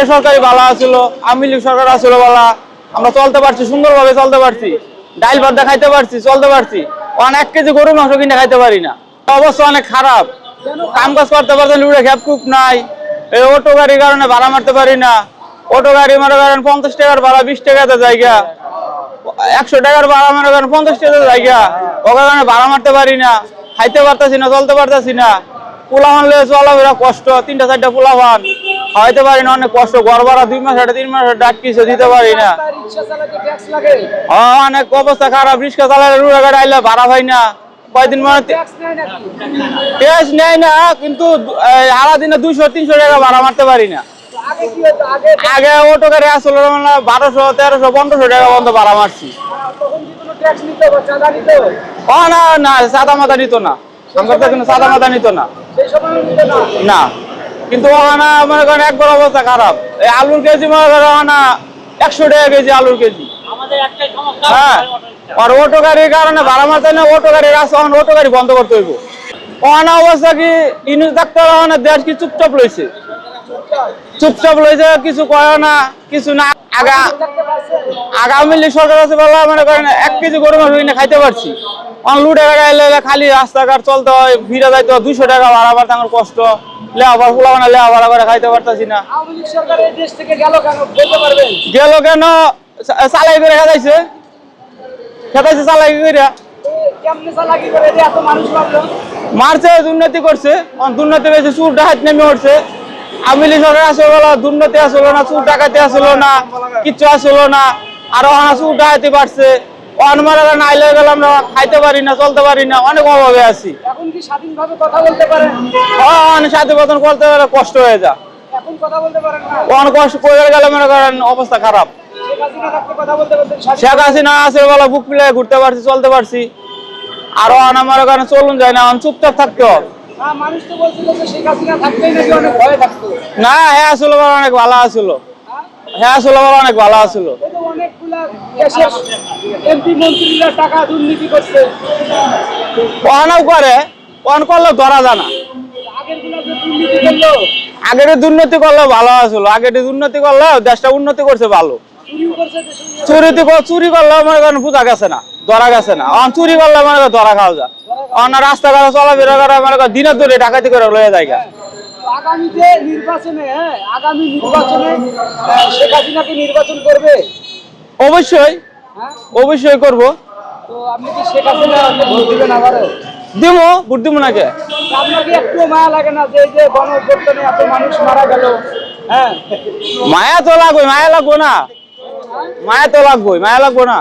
আগে সরকারি ভালো আছিল আওয়ামী লীগ সরকার আছিল ভালো আমরা চলতে পারছি, সুন্দরভাবে চলতে পারছি। ডাইল ভাত খাইতে পারছি, চলতে পারছি। অনেক কেজি গরু মাংস কিনে খাইতে পারি না। অবস্থা অনেক খারাপ। কাম কাজ করতে পারতে লুড়ে খুব নাই। এই অটো গাড়ির কারণে ভাড়া মারতে পারি না। অটো গাড়ি মনে করেন পঞ্চাশ টাকার ভাড়া, বিশ টাকাতে জায়গা। একশো টাকার ভাড়া মনে করেন পঞ্চাশ টাকাতে জায়গা। ওর কারণে ভাড়া মারতে পারি না। খাইতে পারতাছি না, চলতে পারতাছি না। পোলা মানলে চলাফেরা কষ্ট। তিনটা চারটা পোলা পান খাওয়াইতে পারি না অনেক কষ্ট। ভাড়া দুই মাস তিন মাস ডাক কিছু দিতে পারি না। ও, অনেক অবস্থা খারাপ। রিক্সা চালালে রুড়ে গাড়ি আইলে ভাড়া পাই না। কয়দিন মানে ট্যাক্স নেয় না কিন্তু আড়া দিনে দুইশো তিনশো টাকা ভাড়া মারতে পারি না। আগে অটো গাড়ি আসলে মানে বারোশো তেরোশো পনেরোশো টাকা পর্যন্ত ভাড়া মারছি। ও না না সাদা মাথা নিত না। আমার তো সাদা মাথা নিত না? না। কিন্তু ওখানে মনে করেন একবার অবস্থা খারাপ। এই আলুর কেজি মনে করেন ওখানে একশো টাকা কেজি আলুর কেজি। হ্যাঁ। আর অটো গাড়ির কারণে ভাড়া মারতে না অটো গাড়ির রাস্তা অটো গাড়ি বন্ধ করতে হইব। ওখানে অবস্থা কি ইনুস ডাক্তার ওখানে দেশ কি চুপচাপ লইছে চুপচাপ লইছে কিছু কয় না কিছু না। আগা আগামী লীগ সরকার আছে বলে মনে করেন এক কেজি গরু কিনে খাইতে পারছি। লুটে গাড়ি আইলে খালি রাস্তাঘাট চলতে হয় ভিড়ে যাইতে হয় দুইশো টাকা ভাড়া ভাড়া আমার কষ্ট। লেয়া ভাড়া ফুলা মানে লেয়া ভাড়া করে খাইতে পারতাছি না। গেল কেন? চালাই করে খেতাইছে খেতাইছে চালাই করে মারছে দুর্নীতি করছে। দুর্নীতি বেশি চুর ডাকাত নেমে উঠছে। আওয়ামী লীগ সরকার আসলে বলা দুর্নীতি আসলো না চুর ডাকাতি আসলো না কিচ্ছু আসলো না। আর চুর ডাকাতি বাড়ছে। গেলাম না খাইতে পারি না চলতে পারি না অনেক অভাবে আছি। এখন কি স্বাধীনভাবে কথা বলতে পারেন? অনেক সাথে বদন করতে গেলে কষ্ট হয়ে যা এখন কথা বলতে পারেন না? অনেক কষ্ট করে গেলে মনে করেন অবস্থা খারাপ। শেখ হাসিনা আছে বলা বুক পিলে ঘুরতে পারছি চলতে পারছি। আর অন আমার কারণে চলুন যায় না অন চুপচাপ থাকতে হবে। না, হ্যাঁ আসলে অনেক ভালো আসলো। হ্যাঁ? হ্যাঁ আসলে অনেক ভালো আসলো। দেশের এমপি মন্ত্রীরা টাকা দুর্নীতি করছে। অনেক করে অন করলে ধরা জানা আগের দুর্নীতি করল। ভালো আসলো আগের দুর্নীতি করলে দেশটা উন্নতি করছে ভালো। চুরি চুরি করলে মনে করেন বোঝা গেছে না ধরা গেছে না। অন চুরি করলে মনে করেন ধরা খাওয়া যায়। অন রাস্তাঘাটে চলাফেরা করে মনে করেন দিনের ধরে ডাকাতি করে লয়ে যায় গা। আগামী যে নির্বাচনে হ্যাঁ আগামী নির্বাচনে শেখ হাসিনাকে নির্বাচন করবে। অবশ্যই হ্যাঁ? অবশ্যই করব। তো আপনি কি শেখ হাসিনা ভোট দিবেন আবারও? দিমো ভোট দিমো নাকি আপনার কি একটু মায়া লাগে না যে যে গণ অভ্যুত্থানে এত মানুষ মারা গেল? হ্যাঁ? মায়া তো লাগবে মায়া লাগবো না। মায়া তো লাগবো মায়া লাগবো না।